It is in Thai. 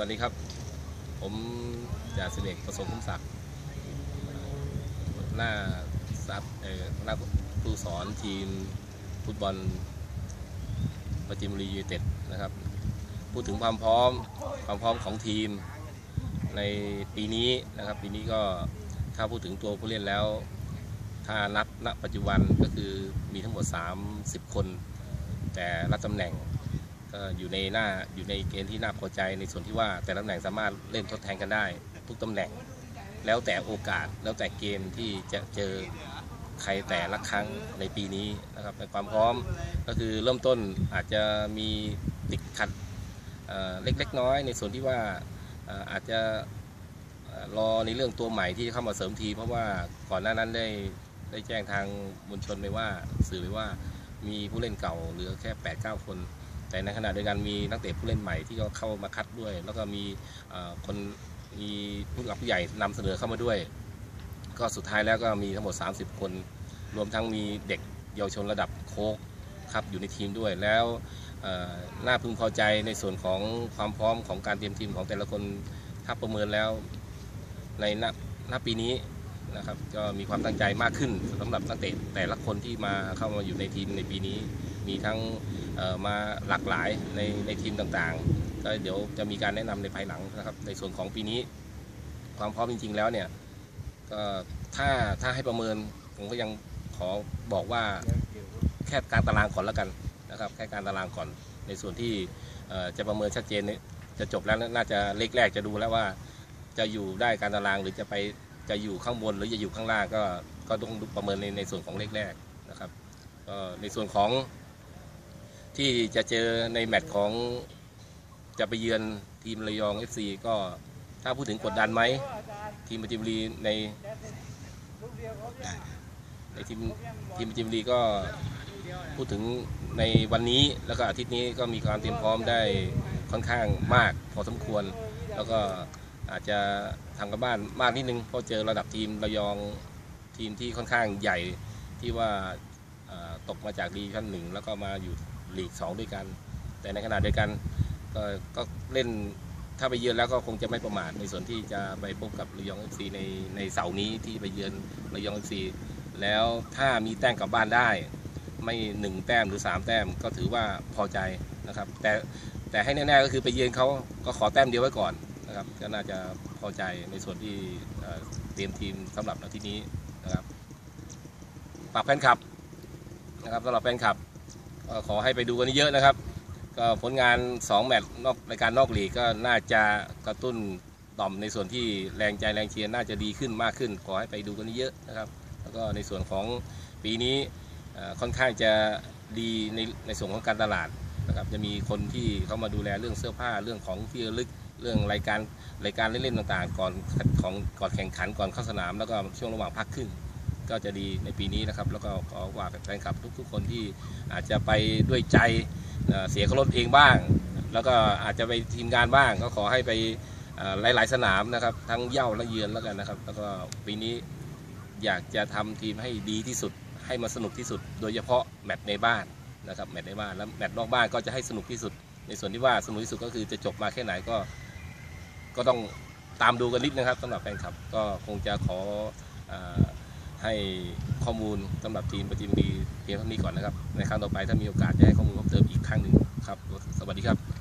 วัสดีครับ ผมจ่าสิบเอกประสงค์คุ้มศักดิ์หน้าซับเอ่อหน้าผู้สอนทีมฟุตบอลประจิมรียูไนเต็ดนะครับ พูดถึงความพร้อมความพร้อมของทีมในปีนี้นะครับ ปีนี้ก็ถ้าพูดถึงตัวผู้เล่นแล้ว ถ้านับณปัจจุบันก็คือมีทั้งหมด 30 คน แต่ละตำแหน่ง ก็อยู่ในหน้าอยู่ในเกณฑ์ที่น่าพอใจในส่วนที่ว่าแต่ตำแหน่งสามารถเล่นทดแทนกันได้ ทุกตำแหน่ง แล้วแต่โอกาสแล้วแต่เกมที่จะเจอใครแต่ละครั้งในปีนี้นะครับในความพร้อมก็คือเริ่มต้นอาจจะมีติดขัดเเล็กๆน้อยในส่วนที่ว่าอาจจะรอในเรื่องตัวใหม่ที่เข้ามาเสริมที เพราะว่าก่อนหน้านั้นได้ได้แจ้งทางมวลชนไปว่าสื่อไปว่ามีผู้เล่นเก่าเหลือแค่8-9คน แต่ในขณะเดียวกันมีนักเตะผู้เล่นใหม่ที่ก็เข้ามาคัดด้วย แล้วก็มีคนมีผู้หลักผู้ใหญ่นำเสนอเข้ามาด้วย ก็สุดท้ายแล้วก็มีทั้งหมด 30 คน รวมทั้งมีเด็กเยาวชนระดับโค้กครับอยู่ในทีมด้วยแล้วน่าพึงพอใจในส่วนของความพร้อมของการเตรียมทีมของแต่ละคนถ้าประเมินแล้วในณปีนี้ นะครับก็มีความตั้งใจมากขึ้นสำหรับนักเตะแต่ละคนที่มาเข้ามาอยู่ในทีมในปีนี้ มีทั้งมาหลากหลายในในทีมต่างๆ ก็เดี๋ยวจะมีการแนะนำในภายหลังนะครับ ในส่วนของปีนี้ ความพร้อมจริง ๆ แล้วเนี่ยก็ถ้าถ้าให้ประเมินผมก็ยังขอบอกว่าแค่การตารางก่อนแล้วกันนะครับแค่การตารางก่อนในส่วนที่จะประเมินชัดเจนเนี่ยจะจบแล้วน่าจะเลขแรกจะดูแล้วว่าจะอยู่ได้การตารางหรือจะไป จะอยู่ข้างบนหรือจะอยู่ข้างล่างก็ก็ต้องประเมินในในส่วนของเลขแรกนะครับก็ในส่วนของที่จะเจอในแมตช์ของจะไปเยือนทีมระยอง FC ก็ถ้าพูดถึงกดดันไหมทีมปจิมบุรีในในทีมทีมปจิมบุรีก็พูดถึงในวันนี้แล้วก็อาทิตย์นี้ก็มีความเตรียมพร้อมได้ค่อนข้างมากพอสมควร แล้วก็ อาจจะทำกันบ้านมากนิดนึงเพราะเจอระดับทีมระยองทีมที่ค่อนข้างใหญ่ที่ว่าตกมาจากดีชั้นหนึ่งแล้วก็มาอยู่ลีก2ด้วยกัน แต่ในขณะเดียวกันก็ก็เล่นถ้าไปเยือนแล้วก็คงจะไม่ประมาทในส่วนที่จะไปพบกับระยองเอฟซีในในเสาร์นี้ที่ไปเยือนระยองเอฟซีแล้วถ้ามีแต้มกลับบ้านได้ ไม่1แต้มหรือ3แต้มก็ถือว่าพอใจนะครับ แต่แต่ให้แน่ๆก็คือไปเยือนเขาก็ขอแต้มเดียวไว้ก่อน นะครับก็น่าจะพอใจในส่วนที่เตรียมทีมสำหรับอาทิตย์นี้นะครับฝากแฟนคลับนะครับสำหรับแฟนคลับขอให้ไปดูกันเยอะนะครับ ก็ผลงาน 2 แมตช์นอกรายการนอกลีกก็น่าจะกระตุ้นต่อมในส่วนที่แรงใจแรงเชียร์น่าจะดีขึ้นมากขึ้น ขอให้ไปดูกันเยอะนะครับ แล้วก็ในส่วนของปีนี้ค่อนข้างจะดีในในส่วนของการตลาดนะครับจะมีคนที่เข้ามาดูแลเรื่องเสื้อผ้าเรื่องของที่ระลึก เรื่องรายการรายการเล่นๆต่างๆ ก่อนของก่อนแข่งขันก่อนเข้าสนาม แล้วก็ช่วงระหว่างพักครึ่งก็จะดีในปีนี้นะครับ แล้วก็ขอฝากแฟนคลับทุกๆ คนที่อาจจะไปด้วยใจเสียค่ารถเองบ้าง แล้วก็อาจจะไปทีมงานบ้าง ก็ขอให้ไปหลายๆสนามนะครับ ทั้งเย่าและเยือนแล้วกันนะครับ แล้วก็ปีนี้อยากจะทำทีมให้ดีที่สุด ให้มาสนุกที่สุด โดยเฉพาะแมตช์ในบ้านนะครับแมตช์ในบ้านแล้วแมตช์นอกบ้านก็จะให้สนุกที่สุด ในส่วนที่ว่าสนุกที่สุดก็คือจะจบมาแค่ไหนก็ ก็ต้องตามดูกันนิดนะครับสำหรับแฟนคลับ ก็คงจะขออให้ข้อมูลสำหรับทีมประจิมบุรีเพียงเท่านี้ก่อนนะครับ ในครั้งต่อไปถ้ามีโอกาสจะให้ข้อมูลเพิ่มเติมอีกครั้งหนึ่งครับ สวัสดีครับ